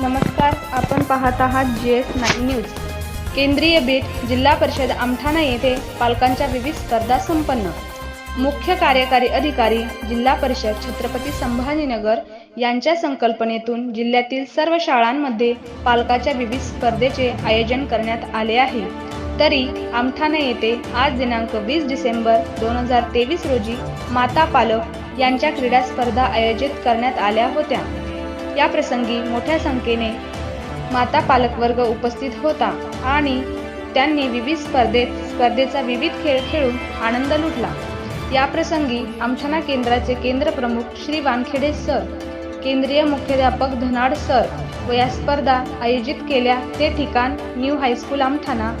नमस्कार आपण पाहत आहात जी एस नाईन न्यूज. केंद्रीय बीट जिल्हा परिषद आमठाणा येथे पालकांच्या विविध स्पर्धा संपन्न. मुख्य कार्यकारी अधिकारी जिल्हा परिषद छत्रपती संभाजीनगर यांच्या संकल्पनेतून जिल्ह्यातील सर्व शाळांमध्ये पालकाच्या विविध स्पर्धेचे आयोजन करण्यात आले आहे. तरी आमठाणा येथे आज दिनांक वीस डिसेंबर दोन हजार तेवीस रोजी माता पालक यांच्या क्रीडा स्पर्धा आयोजित करण्यात आल्या होत्या. या प्रसंगी मोठ्या संख्येने माता पालकवर्ग उपस्थित होता आणि त्यांनी विविध स्पर्धेत स्पर्धेचा विविध खेळ खेळून आनंद लुटला. या प्रसंगी आमठाणा केंद्राचे केंद्र प्रमुख श्री वानखेडे सर केंद्रीय मुख्याध्यापक धनाड सर व या स्पर्धा आयोजित केल्या ते ठिकाण न्यू हायस्कूल आमठाणा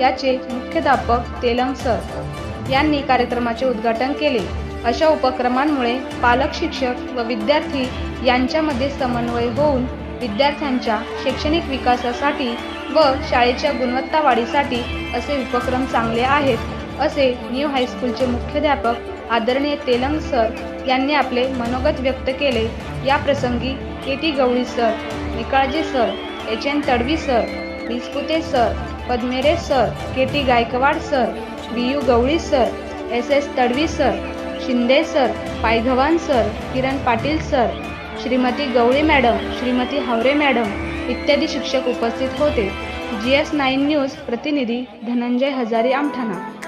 याचे मुख्याध्यापक तेलंग सर यांनी कार्यक्रमाचे उद्घाटन केले. अशा उपक्रमांमुळे पालक शिक्षक व विद्यार्थी यांच्यामध्ये समन्वय होऊन विद्यार्थ्यांच्या शैक्षणिक विकासासाठी व शाळेच्या गुणवत्ता वाढीसाठी असे उपक्रम चांगले आहेत असे न्यू हायस्कूलचे मुख्याध्यापक आदरणीय तेलंग सर यांनी आपले मनोगत व्यक्त केले. या प्रसंगी K T Gawali sir Nikalje sir H N Tadvi sir Biskute sir Padmere sir K T Gaikwad sir B U Gawali sir S S Tadvi sir Shinde sir Payghavan sir Kiran Patil sir Shrimati Gawali madam Shrimati Havare madam इत्यादी शिक्षक उपस्थित होते. जी S nine news प्रतिनिधी धनंजय हजारी आमठाणा.